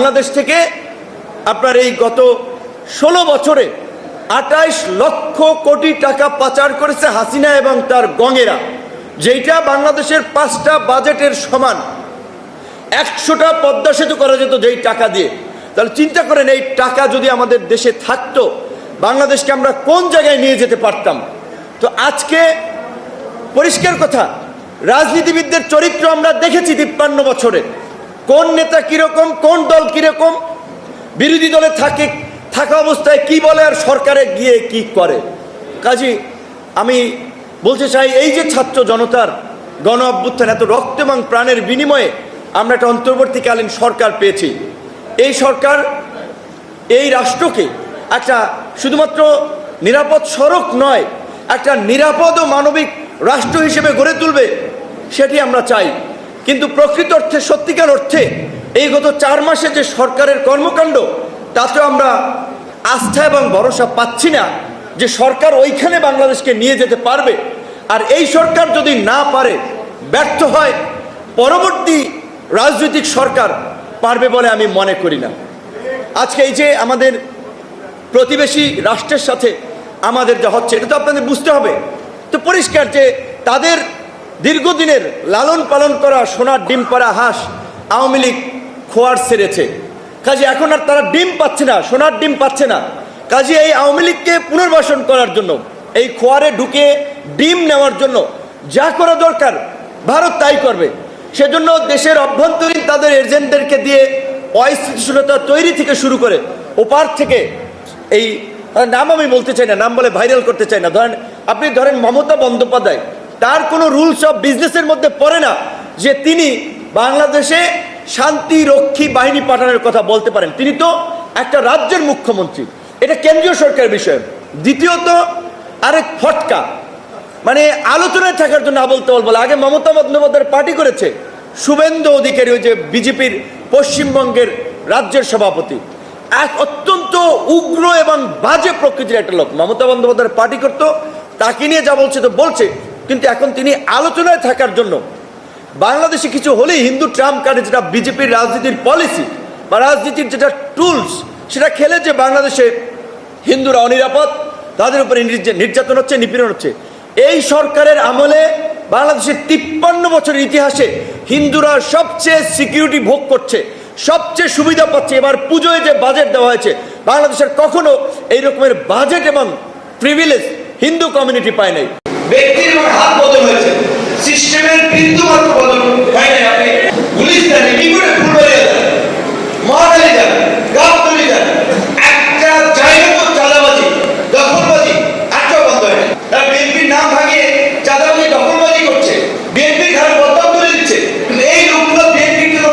বাংলাদেশ থেকে আপনার এই গত ষোলো বছরে আঠাইশ লক্ষ কোটি টাকা পাচার করেছে হাসিনা এবং তার গঙেরা যেটা বাংলাদেশের পাঁচটা বাজেটের সমান। একশোটা পদ্মা সেতু করা যেত যেই টাকা দিয়ে। তাহলে চিন্তা করেন, এই টাকা যদি আমাদের দেশে থাকতো, বাংলাদেশকে আমরা কোন জায়গায় নিয়ে যেতে পারতাম? তো আজকে পরিষ্কার কথা, রাজনীতিবিদদের চরিত্র আমরা দেখেছি তিপ্পান্ন বছরে। কোন নেতা কীরকম, কোন দল কীরকম, বিরোধী দলে থাকে, থাকা অবস্থায় কি বলে আর সরকারে গিয়ে কি করে? কাজী, আমি বলতে চাই, এই যে ছাত্র জনতার গণ অভ্যুত্থান, এত রক্ত এবং প্রাণের বিনিময়ে আমরা একটা অন্তর্বর্তীকালীন সরকার পেয়েছি। এই সরকার, এই রাষ্ট্রকে একটা শুধুমাত্র নিরাপদ সড়ক নয়, একটা নিরাপদ ও মানবিক রাষ্ট্র হিসেবে গড়ে তুলবে, সেটি আমরা চাই। কিন্তু প্রকৃত অর্থে, সত্যিকার অর্থে, এই গত চার মাসে যে সরকারের কর্মকাণ্ড তাতে আমরা আস্থা এবং ভরসা পাচ্ছি না যে সরকার ওইখানে বাংলাদেশকে নিয়ে যেতে পারবে। আর এই সরকার যদি না পারে, ব্যর্থ হয়, পরবর্তী রাজনৈতিক সরকার পারবে বলে আমি মনে করি না। আজকে এই যে আমাদের প্রতিবেশী রাষ্ট্রের সাথে আমাদের যা হচ্ছে, এটা তো আপনাদের বুঝতে হবে। তো পরিষ্কার যে তাদের দীর্ঘদিনের লালন পালন করা সোনার ডিম পাড়া হাঁস আওয়ামী লীগ খোয়ার সেরেছে কাজে এখন আর তারা ডিম পাচ্ছে না, সোনার ডিম পাচ্ছে না। কাজে এই আওয়ামী লীগকে পুনর্বাসন করার জন্য, এই খোয়ারে ঢুকে ডিম নেওয়ার জন্য যা করা দরকার, ভারত তাই করবে। সেজন্য দেশের অভ্যন্তরীণ তাদের এজেন্টদেরকে দিয়ে অস্থিতিশীলতা তৈরি থেকে শুরু করে ওপার থেকে এই নাম আমি বলতে চাই না, নাম বলে ভাইরাল করতে চাই না। ধরেন, আপনি ধরেন মমতা বন্দ্যোপাধ্যায় তার কোনো রুলস অফ বিজনেসের মধ্যে পড়ে না যে তিনি বাংলাদেশে শান্তি রক্ষী বাহিনী পাঠানোর কথা বলতে পারেন। তিনি তো একটা রাজ্যের মুখ্যমন্ত্রী। এটা কেন্দ্রীয় সরকারের বিষয়। দ্বিতীয়ত, আরেক ফটকা। মানে আলোচনায় থাকার জন্য আবল তাবল বলে। আগে মমতা বন্দ্যোপাধ্যায় পার্টি করেছে। শুভেন্দু অধিকারী, ওই যে বিজেপির পশ্চিমবঙ্গের রাজ্যের সভাপতি। এক অত্যন্ত উগ্র এবং বাজে প্রকৃতির একটা লোক। মমতা বন্দ্যোপাধ্যায়ের পার্টি করতো, তাকে নিয়ে যা বলছে তো বলছে। কিন্তু এখন তিনি আলোচনায় থাকার জন্য বাংলাদেশে কিছু হলেই হিন্দু ট্রাম্প কার্ডে যেটা বিজেপির রাজনীতির পলিসি বা রাজনীতির যেটা টুলস, সেটা খেলে যে বাংলাদেশে হিন্দুরা অনিরাপদ, তাদের উপরে নির্যাতন হচ্ছে, নিপীড়ন হচ্ছে। এই সরকারের আমলে বাংলাদেশের তিপ্পান্ন বছরের ইতিহাসে হিন্দুরা সবচেয়ে সিকিউরিটি ভোগ করছে, সবচেয়ে সুবিধা পাচ্ছে। এবার পুজোয় যে বাজেট দেওয়া হয়েছে, বাংলাদেশের কখনো এই রকমের বাজেট এবং প্রিভিলেজ হিন্দু কমিউনিটি পায় নাই। ব্যক্তির হাত বদল হয়েছে। সিস্টেমের বিন্দু মাত্র বদল হয় নাই। আপনি পুলিশ দেন কি করে একটা জায়গা তো চাঁদাবাজি, দখলবাজি একটাও বন্ধ হয় না বিএনপির নাম ভাঙিয়ে চাঁদাবাজি, দখলবাজি করছে। বিএনপির ঘরে বদনাম তুলে দিচ্ছে। এই লোকগুলো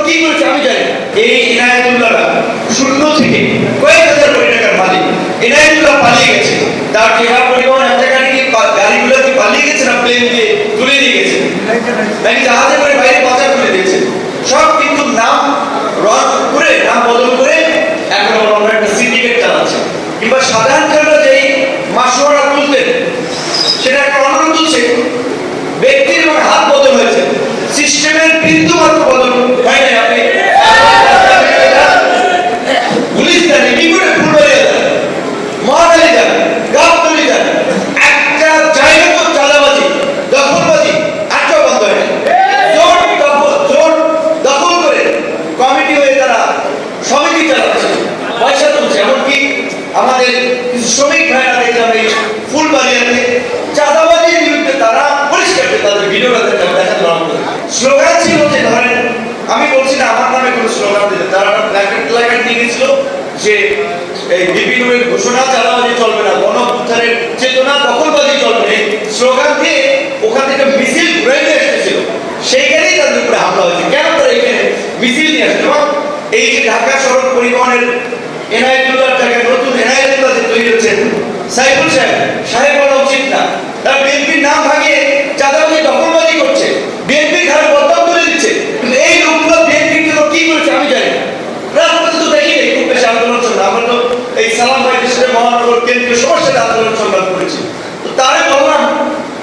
কি আমি জানি এই ইনায়তুল্লাহরা শূন্য থেকে কয়েক হাজার কোটি টাকার মালিক। ইনায়তুল্লাহ পালিয়ে গেছে। তার পরিবহন এত গাড়ি কি পা- গাড়িগুলো কি পালিয়ে গেছে না প্লেন দিয়ে তুলে নিয়ে গেছে নাকি জাহাজে করে বাইরে বাজার করে দিয়েছে। সব কিন্তু নাম রদ করে, নাম বদল করে এখন আমরা একটা সিন্ডিকেট চালাচ্ছে। কিংবা সাধারণ জনতা যেই মাসোয়ারা তুলতেন, সেটা একটা অন্যরকম তুলছে। ব্যক্তির হাত বদল হয়েছে। সিস্টেমের বিন্দু মাত্র বদল হয় নাই আপনি পুলিশ দেন কি করে ফুলবাড়িয়া দেন মহাকালী দেন গাবতলি দেন একটা জায়গা তো চাঁদাবাজি দখলবাজি একটাও বন্ধ হয় না জোর দখল জোর দখল করে কমিটি হয়ে তারা সমিতি চালাচ্ছে পয়সা তুলছে এমনকি আমাদের কিছু শ্রমিক ভাইরা দেখলাম এই ফুলবাড়িয়াতে চাঁদাবাজির বিরুদ্ধে তারা পরিষ্কার করে তাদের ভিডিওটা দেখলাম দেখাতে স্লোগান ছিল যে ধরেন আমি বলছি না আমার নামে কোনো স্লোগান দিতে তারা প্ল্যাকেট প্ল্যাকেট দিয়ে গেছিল যে এই বিপিনের ঘোষণা চালাবাজি চলবে না, গণঅভ্যুত্থানের চেতনা দখলবাজি চলবে না। স্লোগান দিয়ে ওখান থেকে মিছিল ঘুরে নিয়ে এসেছিল। সেইখানেই তাদের উপরে হামলা হয়েছে। কেন করে এখানে মিছিল নিয়ে আসছে এই যে ঢাকা সড়ক পরিবহনের এনআইটুল্লার জায়গায় নতুন এনআইটুল্লাহ যে তৈরি হচ্ছে সাইফুল সাহেব সাহেব বলা উচিত না তারা বিএনপির নাম ভাঙিয়ে চাঁদাবাজি দখলবাজি করছে বিএনপির ঘরে বদনাম করে দিচ্ছে কিন্তু এই লোকগুলো বিএনপির জন্য কি করেছে আমি জানি না রাজপথে তো দেখি নেই খুব বেশি আন্দোলন সংগ্রাম আমরা এই সালাম ভাই মহানগর কেন্দ্রীয় সবার আন্দোলন সংগ্রাম করেছি। তো তারে বললাম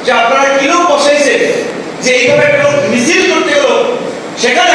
যে আপনারা কিলোক বসাইছে যে এইভাবে একটা মিছিল করতে গেল, সেখানে